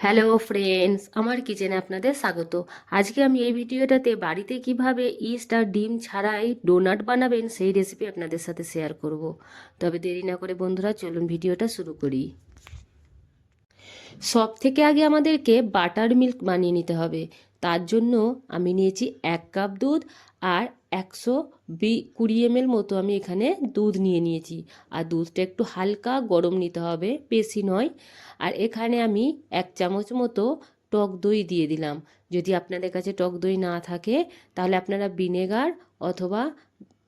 Hello friends আমার কিচেনে আপনাদের স্বাগত। আজকে আমি এই ভিডিওটাতে বাড়িতে কীভাবে ইস্ট আর ডিম ছাড়াই ডোনাট বানাবেন সেই রেসিপি আপনাদের সাথে শেয়ার করব। তবে দেরি না করে বন্ধুরা, চলুন ভিডিওটা শুরু করি। সব থেকে আগে আমাদেরকে বাটার মিল্ক বানিয়ে নিতে হবে। তার জন্য আমি নিয়েছি এক কাপ দুধ আর একশো বি কুড়ি এমএল মতো আমি এখানে দুধ নিয়ে নিয়েছি। আর দুধটা একটু হালকা গরম নিতে হবে, বেশি নয়। আর এখানে আমি এক চামচ মতো টক দই দিয়ে দিলাম। যদি আপনাদের কাছে টক দই না থাকে, তাহলে আপনারা ভিনেগার অথবা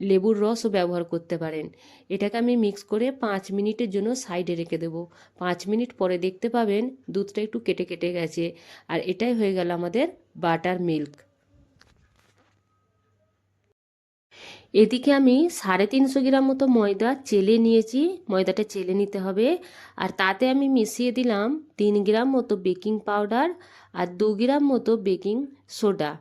লেবুর রসও ব্যবহার করতে পারেন। এটাকে আমি মিক্স করে পাঁচ মিনিটের জন্য সাইডে রেখে দেবো। পাঁচ মিনিট পরে দেখতে পাবেন দুধটা একটু কেটে কেটে গেছে। আর এটাই হয়ে গেল আমাদের বাটার মিল্ক। এদিকে আমি সাড়ে তিনশো গ্রাম মতো ময়দা চেলে নিয়েছি। ময়দাটা চেলে নিতে হবে। আর তাতে আমি মিশিয়ে দিলাম তিন গ্রাম মতো বেকিং পাউডার আর দু গ্রাম মতো বেকিং সোডা।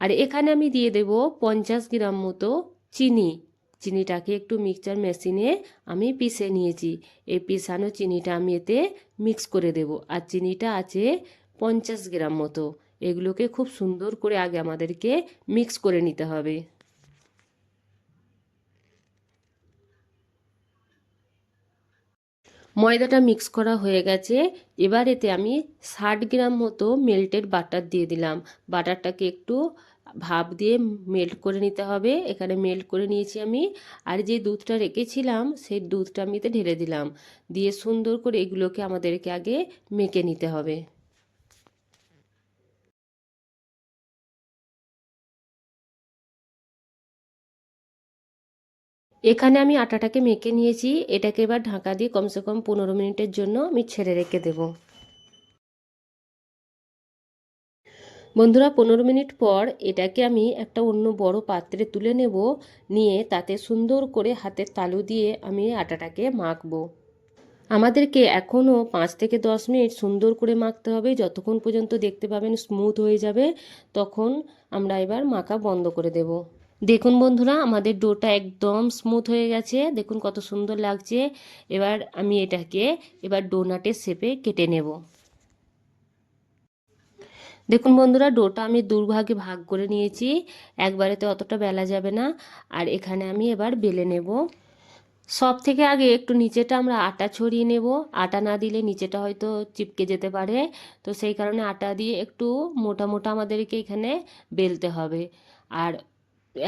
আর এখানে আমি দিয়ে দেব পঞ্চাশ গ্রাম মতো চিনি। চিনিটাকে একটু মিক্সচার মেশিনে আমি পিষে নিয়েছি। এই পিষানো চিনিটা আমি এতে মিক্স করে দেব। আর চিনিটা আছে পঞ্চাশ গ্রাম মতো। এগুলোকে খুব সুন্দর করে আগে আমাদেরকে মিক্স করে নিতে হবে। ময়দাটা মিক্স করা হয়ে গেছে। এবার এতে আমি ষাট গ্রাম মতো মেল্টেড বাটার দিয়ে দিলাম। বাটারটাকে একটু ভাপ দিয়ে মেল্ট করে নিতে হবে। এখানে মেল্ট করে নিয়েছি আমি। আর যে দুধটা রেখেছিলাম, সেই দুধটা আমি এতে ঢেলে দিলাম। দিয়ে সুন্দর করে এগুলোকে আমাদেরকে আগে মেখে নিতে হবে। এখানে আমি আটাটাকে মেখে নিয়েছি। এটাকে এবার ঢাকা দিয়ে কমসে কম পনেরো মিনিটের জন্য আমি ছেড়ে রেখে দেব। বন্ধুরা, পনেরো মিনিট পর এটাকে আমি একটা অন্য বড় পাত্রে তুলে নেব। নিয়ে তাতে সুন্দর করে হাতের তালু দিয়ে আমি আটাটাকে মাখবো। আমাদেরকে এখনও পাঁচ থেকে দশ মিনিট সুন্দর করে মাখতে হবে। যতক্ষণ পর্যন্ত দেখতে পাবেন স্মুথ হয়ে যাবে, তখন আমরা এবার মাখা বন্ধ করে দেব। দেখুন বন্ধুরা, আমাদের ডোটা একদম স্মুথ হয়ে গেছে। দেখুন কত সুন্দর লাগছে। এবার আমি এটাকে, এবার ডোনাটের শেপে কেটে নেব। দেখুন বন্ধুরা, ডোটা আমি দুর্ভাগে ভাগ করে নিয়েছি। একবারে তো অতটা বেলা যাবে না। আর এখানে আমি এবার বেলে নেব। সব থেকে আগে একটু নিচেটা আমরা আটা ছড়িয়ে নেব। আটা না দিলে নিচেটা হয়তো চিপকে যেতে পারে। তো সেই কারণে আটা দিয়ে একটু মোটা মোটা আমাদেরকে এখানে বেলতে হবে। আর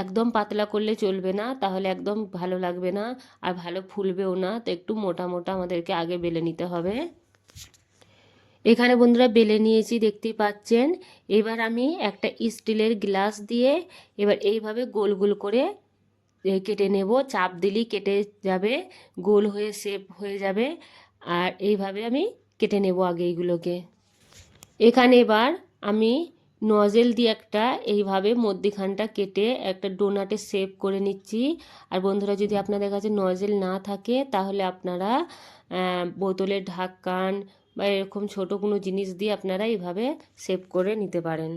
একদম পাতলা করলে চলবে না, তাহলে একদম ভালো লাগবে না, আর ভালো ফুলবেও না, তো একটু মোটা মোটা আমাদেরকে আগে বেলে নিতে হবে। এখানে বন্ধুরা বেলে নিয়েছি, দেখতেই পাচ্ছেন। এবার আমি একটা স্টিলের গ্লাস দিয়ে এবার এইভাবে গোল গোল করে কেটে নেব। চাপ দিলেই কেটে যাবে, গোল হয়ে শেপ হয়ে যাবে, আর এইভাবে আমি কেটে নেব আগে এইগুলোকে। এখানে এবার আমি নজেল দিয়ে একটা এইভাবে মধ্যিখানটা কেটে একটা ডোনাটে শেপ করে নিচ্ছি। আর বন্ধুরা, যদি আপনাদের কাছে নজেল না থাকে, তাহলে আপনারা বোতলের ঢাক্কান বা এরকম ছোট কোনো জিনিস দিয়ে আপনারা এইভাবে শেপ করে নিতে পারেন।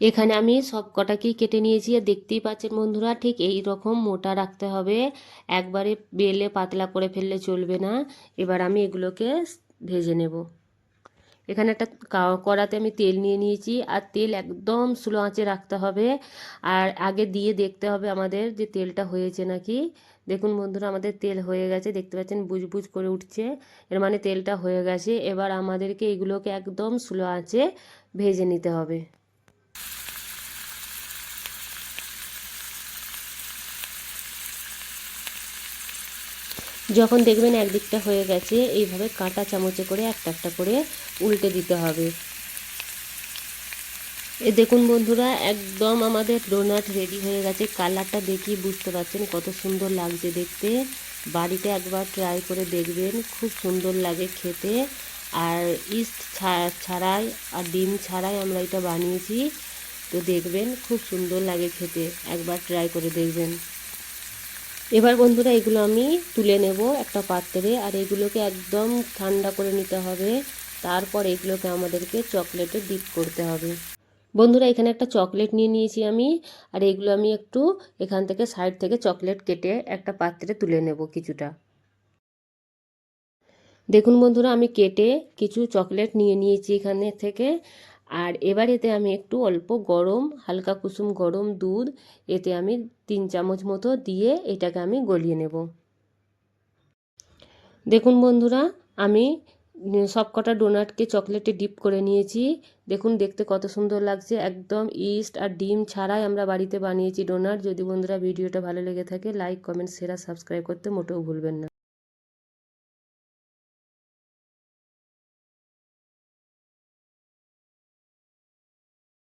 এখানে আমি সব কটাকেই কেটে নিয়েছি। আর দেখতেই পাচ্ছেন বন্ধুরা, ঠিক এই রকম মোটা রাখতে হবে। একবারে বেলে পাতলা করে ফেললে চলবে না। এবার আমি এগুলোকে ভেজে নেব। এখানে একটা কড়াতে আমি তেল নিয়ে নিয়েছি, আর তেল একদম স্লো আঁচে রাখতে হবে। আর আগে দিয়ে দেখতে হবে আমাদের যে তেলটা হয়েছে নাকি। দেখুন বন্ধুরা, আমাদের তেল হয়ে গেছে, দেখতে পাচ্ছেন বুজবুজ করে উঠছে। এর মানে তেলটা হয়ে গেছে। এবার আমাদেরকে এগুলোকে একদম স্লো আঁচে ভেজে নিতে হবে। যখন দেখবেন একদিকটা হয়ে গেছে, এইভাবে কাঁটা চামচে করে একটা একটা করে উল্টে দিতে হবে। এ দেখুন বন্ধুরা, একদম আমাদের ডোনাট রেডি হয়ে গেছে। কালারটা দেখি বুঝতে পারছেন কত সুন্দর লাগছে দেখতে। বাড়িতে একবার ট্রাই করে দেখবেন, খুব সুন্দর লাগে খেতে। আর ইস্ট ছাড়াই আর ডিম ছাড়াই আমরা এটা বানিয়েছি। তো দেখবেন খুব সুন্দর লাগে খেতে, একবার ট্রাই করে দেখবেন। এবার বন্ধুরা এগুলো আমি তুলে নেব একটা পাত্রে, আর এগুলোকে একদম ঠান্ডা করে নিতে হবে। তারপর এগুলোকে আমাদেরকে চকলেটে ডিপ করতে হবে। বন্ধুরা এখানে একটা চকলেট নিয়ে নিয়েছি আমি, আর এগুলো আমি একটু এখান থেকে সাইড থেকে চকলেট কেটে একটা পাত্রে তুলে নেব কিছুটা। দেখুন বন্ধুরা, আমি কেটে কিছু চকলেট নিয়ে নিয়েছি এখানে থেকে আর এবার এতে আমি একটু অল্প গরম, হালকা কুসুম গরম দুধ, এতে আমি তিন চামচ মতো দিয়ে এটাকে আমি গলিয়ে নেব। দেখুন বন্ধুরা, আমি সবকটা ডোনাটকে চকলেটে ডিপ করে নিয়েছি। দেখুন, দেখতে কত সুন্দর লাগছে। একদম ইস্ট আর ডিম ছাড়াই আমরা বাড়িতে বানিয়েছি ডোনাট। যদি বন্ধুরা ভিডিওটা ভালো লেগে থাকে, লাইক, কমেন্ট, শেয়ার সাবস্ক্রাইব করতে মোটেও ভুলবেন না।